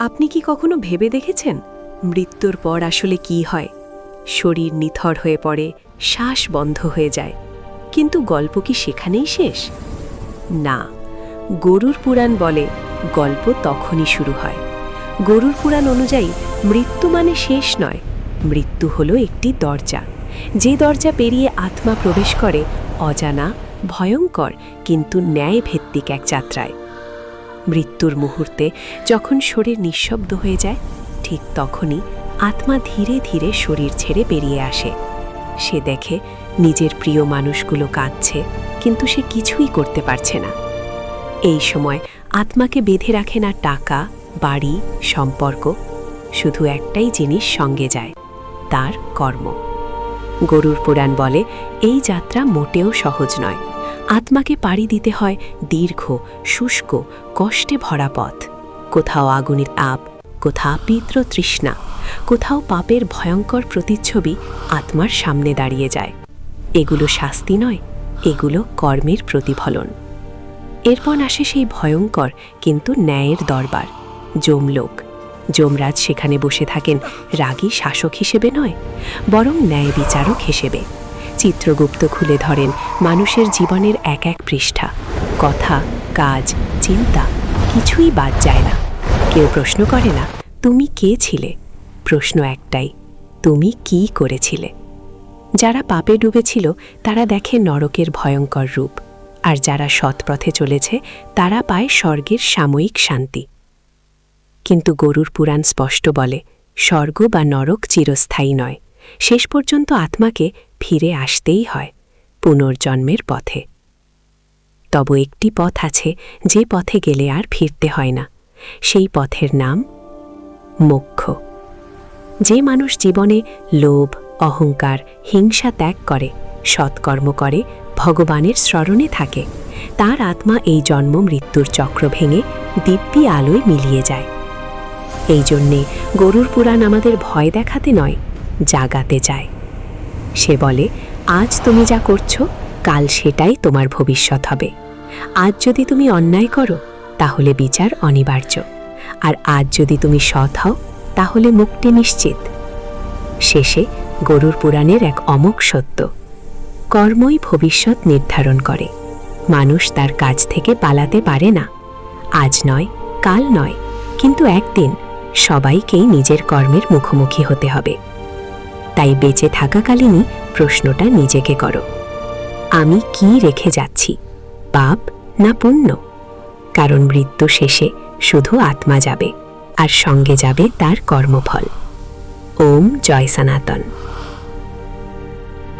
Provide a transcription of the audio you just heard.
আপনি কি কখনো ভেবে দেখেছেন মৃত্যুর পর আসলে কি হয়? শরীর নিথর হয়ে পড়ে, শ্বাস বন্ধ হয়ে যায়। কিন্তু গল্প কি সেখানেই শেষ? না। গরুর পুরাণ বলে গল্প তখনই শুরু হয়। গরুর পুরাণ অনুযায়ী মৃত্যু মানে শেষ নয়, মৃত্যু হলো একটি দরজা। যে দরজা পেরিয়ে আত্মা প্রবেশ করে অজানা, ভয়ঙ্কর, কিন্তু ন্যায় ভিত্তিক এক যাত্রায়। মৃত্যুর মুহূর্তে যখন শরীর নিঃশব্দ হয়ে যায়, ঠিক তখনই আত্মা ধীরে ধীরে শরীর ছেড়ে বেরিয়ে আসে। সে দেখে নিজের প্রিয় মানুষগুলো কাঁদছে, কিন্তু সে কিছুই করতে পারছে না। এই সময় আত্মাকে বেঁধে রাখে না টাকা, বাড়ি, সম্পর্ক, শুধু একটাই জিনিস সঙ্গে যায়, তার কর্ম। গরুর পুরাণ বলে, এই যাত্রা মোটেও সহজ নয়। আত্মাকে পাড়ি দিতে হয় দীর্ঘ, শুষ্ক, কষ্টে ভরা পথ। কোথাও আগুনের আপ, কোথাও পিত্র তৃষ্ণা, কোথাও পাপের ভয়ঙ্কর প্রতিচ্ছবি আত্মার সামনে দাঁড়িয়ে যায়। এগুলো শাস্তি নয়, এগুলো কর্মের প্রতিফলন। এরপর আসে সেই ভয়ঙ্কর কিন্তু ন্যায়ের দরবার, যমলোক। যমরাজ সেখানে বসে থাকেন, রাগী শাসক হিসেবে নয়, বরং ন্যায় বিচারক হিসেবে। চিত্রগুপ্ত খুলে ধরেন মানুষের জীবনের এক এক পৃষ্ঠা। কথা, কাজ, চিন্তা, কিছুই বাদ যায় না। কেউ প্রশ্ন করে না, তুমি কে ছিলে? প্রশ্ন একটাই, তুমি কি করেছিলে? যারা পাপে ডুবেছিল, তারা দেখে নরকের ভয়ঙ্কর রূপ। আর যারা সৎপথে চলেছে, তারা পায় স্বর্গের সাময়িক শান্তি। কিন্তু গরুর পুরাণ স্পষ্ট বলে, স্বর্গ বা নরক চিরস্থায়ী নয়। শেষ পর্যন্ত আত্মাকে ফিরে আসতেই হয় পুনর্জন্মের পথে। তব একটি পথ আছে, যে পথে গেলে আর ফিরতে হয় না। সেই পথের নাম মোক্ষ। যে মানুষ জীবনে লোভ, অহংকার, হিংসা ত্যাগ করে, সৎকর্ম করে, ভগবানের স্মরণে থাকে, তার আত্মা এই জন্ম মৃত্যুর চক্র ভেঙে দিব্যি আলোয় মিলিয়ে যায়। এই জন্যে গরুর পুরাণ আমাদের ভয় দেখাতে নয়, জাগাতে চায় সে বলে, আজ তুমি যা করছ, কাল সেটাই তোমার ভবিষ্যৎ হবে। আজ যদি তুমি অন্যায় করো, তাহলে বিচার অনিবার্য। আর আজ যদি তুমি সৎ হও, তাহলে মুক্তি নিশ্চিত। শেষে গরুর পুরাণের এক অমোক সত্য। কর্মই ভবিষ্যৎ নির্ধারণ করে। মানুষ তার কাজ থেকে পালাতে পারে না। আজ নয়, কাল নয়, কিন্তু একদিন সবাইকেই নিজের কর্মের মুখোমুখি হতে হবে। তাই বেঁচে থাকাকালীনই প্রশ্নটা নিজেকে করো। আমি কি রেখে যাচ্ছি, পাপ না পুণ্য? কারণ মৃত্যু শেষে শুধু আত্মা যাবে, আর সঙ্গে যাবে তার কর্মফল। ওম জয় সনাতন।